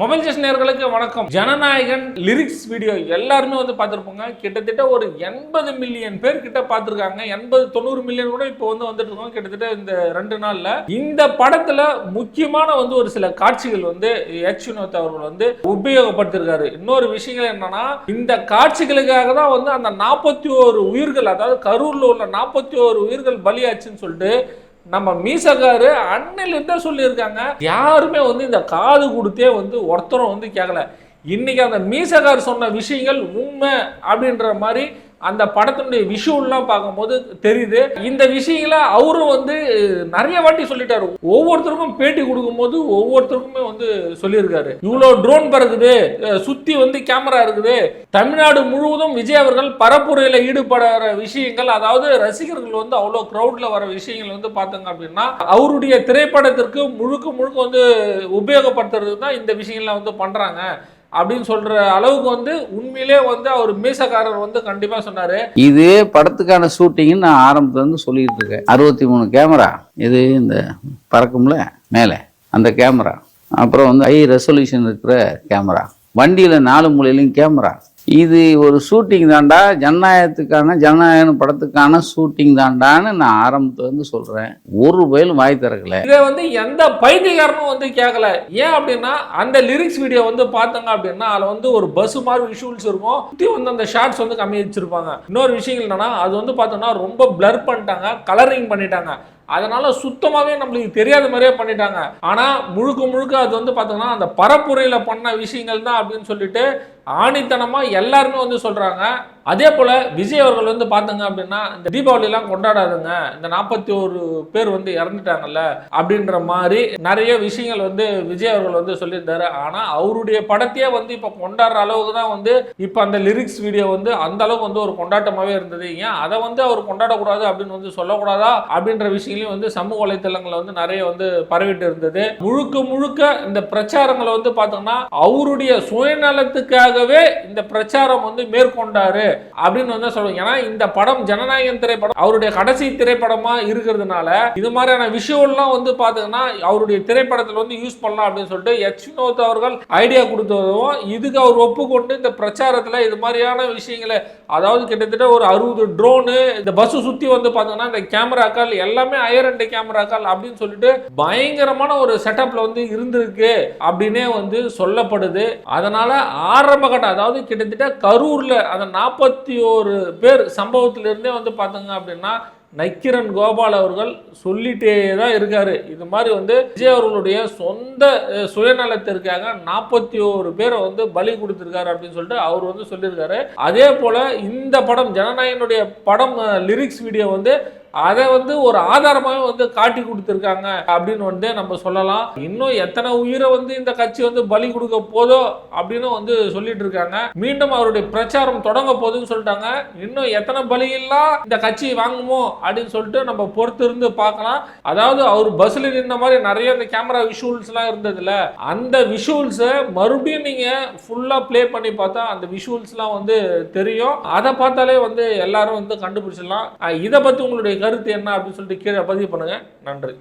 Mobile ஜெஸ் நேர்களுக்கு வணக்கம். Jananayagan lyrics video எல்லாருமே வந்து பார்த்துருப்போங்க. கிட்டத்தட்ட ஒரு எண்பது மில்லியன் பேர் கிட்ட பார்த்துருக்காங்க. எண்பது தொண்ணூறு மில்லியன் கூட இப்போ வந்து வந்துட்டு இருக்கோம் கிட்டத்தட்ட இந்த ரெண்டு நாளில். இந்த படத்தில் முக்கியமான வந்து ஒரு சில காட்சிகள் வந்து எச் வினோத் அவர்கள் வந்து உபயோகப்படுத்திருக்காரு. இன்னொரு விஷயங்கள் என்னன்னா இந்த காட்சிகளுக்காக தான் வந்து அந்த நாற்பத்தி ஓரு உயிர்கள் அதாவது கரூரில் உள்ள நாற்பத்தி ஓரு உயிர்கள் பலியாச்சுன்னு சொல்லிட்டு நம்ம மீசக்காரு அன்னிலிருந்தே சொல்லியிருக்காங்க? யாருமே வந்து இந்த காது கொடுத்தே வந்து ஒருத்தரும் வந்து கேட்கல இன்னைக்கு அந்த மீசக்கார் சொன்ன விஷயங்கள் உண்மை அப்படின்ற மாதிரி அந்த படத்தினுடைய விஷுவல்லாம் பார்க்கும்போது தெரியுது. இந்த விஷயங்களை அவரும் வந்து நிறைய வாட்டி சொல்லிட்டாரு. ஒவ்வொருத்தருக்கும் பேட்டி கொடுக்கும்போது ஒவ்வொருத்தருக்குமே வந்து சொல்லியிருக்காரு. இவ்வளோ ட்ரோன் பறக்குது சுற்றி வந்து கேமரா இருக்குது. தமிழ்நாடு முழுவதும் விஜய் அவர்கள் பரப்புரையில் ஈடுபடுற விஷயங்கள் அதாவது ரசிகர்கள் வந்து அவ்வளோ க்ரௌடில் வர விஷயங்கள் வந்து பார்த்தாங்க அப்படின்னா அவருடைய திரைப்படத்திற்கு முழுக்க முழுக்க வந்து உபயோகப்படுத்துறதுக்கு தான் இந்த விஷயங்கள்லாம் வந்து பண்ணுறாங்க அப்படின்னு சொல்ற அளவுக்கு வந்து உண்மையிலே வந்து அவர் மீசக்காரர் வந்து கண்டிப்பா சொன்னாரு. இது படத்துக்கான ஷூட்டிங் நான் ஆரம்பத்துல இருந்து சொல்லிட்டு இருக்கேன். அறுபத்தி மூணு கேமரா. இது இந்த பறக்கும்ல மேலே. அந்த கேமரா. அப்புறம் வந்து ஹை ரெசல்யூஷன் இருக்கிற கேமரா. வண்டியில் நாலு மூலையிலையும் கேமரா. இது ஒரு ஷூட்டிங் தாண்டா ஜனநாயகத்துக்கான ஜனநாயகம் படத்துக்கான ஷூட்டிங் தாண்டான்னு நான் ஆரம்பத்துல இருந்து சொல்றேன். ஒரு வயலும் வாய் திறக்கல. இதை வந்து எந்த பைத்தியக்காரனும் வந்து கேட்கல ஏன் அப்படின்னா அந்த லிரிக்ஸ் வீடியோ வந்து பார்த்தாங்க அப்படின்னா அதில் வந்து ஒரு பஸ் மாதிரி விஷுவல்ஸ் இருக்கும். சுற்றி வந்து அந்த ஷார்ட்ஸ் வந்து கம்மி வச்சிருப்பாங்க இன்னொரு விஷயம் என்னன்னா அது வந்து பார்த்தோம்னா ரொம்ப பிளர் பண்ணிட்டாங்க கலரிங் பண்ணிட்டாங்க. அதனால சுத்தமாகவே நம்மளுக்கு தெரியாத மாதிரியே பண்ணிட்டாங்க. ஆனால் முழுக்க முழுக்க அது வந்து பார்த்தோம்னா அந்த பரப்புரையில் பண்ண விஷயங்கள் தான் அப்படின்னு சொல்லிட்டு ஆணித்தனமாக எல்லாருமே வந்து சொல்கிறாங்க அதே போல் விஜய் அவர்கள் வந்து பார்த்தங்க அப்படின்னா இந்த தீபாவளிலாம் கொண்டாடாதுங்க. இந்த நாற்பத்தி ஒரு பேர் வந்து இறந்துட்டாங்கல்ல அப்படின்ற மாதிரி நிறைய விஷயங்கள் வந்து விஜய் அவர்கள் வந்து சொல்லியிருந்தாரு. ஆனால் அவருடைய படத்தையே வந்து இப்போ கொண்டாடுற அளவுக்கு தான் வந்து இப்போ அந்த லிரிக்ஸ் வீடியோ வந்து அந்த அளவுக்கு வந்து ஒரு கொண்டாட்டமாகவே இருந்தது. ஏன்? அதை வந்து அவர் கொண்டாடக்கூடாது அப்படின்னு வந்து சொல்லக்கூடாதா? அப்படின்ற விஷயங்களையும் வந்து சமூக வலைத்தளங்களில் வந்து நிறைய வந்து பரவிட்டு இருந்தது. முழுக்க முழுக்க இந்த பிரச்சாரங்களை வந்து பார்த்தோம்னா அவருடைய சுயநலத்துக்காக எதிராகவே இந்த பிரச்சாரம் வந்து மேற்கொண்டாரு அப்படின்னு வந்து சொல்லுவாங்க. ஏன்னா இந்த படம் ஜனநாயகன் திரைப்படம் அவருடைய கடைசி திரைப்படமா இருக்கிறதுனால இது மாதிரியான விஷயம்லாம் வந்து பாத்தீங்கன்னா அவருடைய திரைப்படத்தில் வந்து யூஸ் பண்ணலாம் அப்படின்னு சொல்லிட்டு எச். வினோத் அவர்கள் ஐடியா கொடுத்ததும் இதுக்கு அவர் ஒப்புக்கொண்டு இந்த பிரச்சாரத்துல இது மாதிரியான விஷயங்களை அதாவது கிட்டத்தட்ட ஒரு அறுபது ட்ரோனு இந்த பஸ் சுத்தி வந்து பாத்தீங்கன்னா இந்த கேமராக்கள் எல்லாமே அயர் அண்ட் கேமராக்கள் அப்படின்னு சொல்லிட்டு பயங்கரமான ஒரு செட்டப்ல வந்து இருந்திருக்கு அப்படின்னே வந்து சொல்லப்படுது. அதனால ஆரம்ப கட்டம். அதாவது கிட்டத்தட்ட கரூரில் அந்த நாற்பத்தி ஓரு பேர் சம்பவத்திலிருந்தே வந்து பார்த்தோங்க அப்படின்னா நக்கிரன் கோபால் அவர்கள் சொல்லிட்டே தான் இருக்கார். இது மாதிரி வந்து விஜய் அவர்களுடைய சொந்த சுயநலத்திற்காக நாற்பத்தி ஓரு பேரை வந்து பலி கொடுத்துருக்காரு அப்படின்னு சொல்லிட்டு அவர் வந்து சொல்லியிருக்காரு. அதே போல் இந்த படம் ஜனநாயகனுடைய படம் லிரிக்ஸ் வீடியோ வந்து அதை வந்து ஒரு ஆதாரமாகவே வந்து காட்டி கொடுத்துருக்காங்க அப்படின்னு வந்து நம்ம சொல்லலாம். இன்னும் எத்தனை உயிரை வந்து இந்த கட்சி வந்து பலி கொடுக்க போதோ அப்படின்னு வந்து சொல்லிட்டு இருக்காங்க. மீண்டும் அவருடைய பிரச்சாரம் தொடங்க போகுதுன்னு சொல்லிட்டாங்க. இன்னும் எத்தனை பலியெல்லாம் இந்த கட்சி வாங்குமோ அப்படின்னு சொல்லிட்டு நம்ம பொறுத்து இருந்து பார்க்கலாம். அதாவது அவர் பஸ்ல நின்ற மாதிரி நிறைய இந்த கேமரா விஷுவல்ஸ்லாம் இருந்ததுல. அந்த விஷுவல்ஸை மறுபடியும் நீங்க ஃபுல்லா ப்ளே பண்ணி பார்த்தா அந்த விஷுவல்ஸ்லாம் வந்து தெரியும். அதை பார்த்தாலே வந்து எல்லாரும் வந்து கண்டுபிடிச்சிடலாம். இதை பத்தி உங்களுடைய கருத்து என்ன அப்படின்னு சொல்லிட்டு கீழே பதிவு பண்ணுங்கள் நன்றி.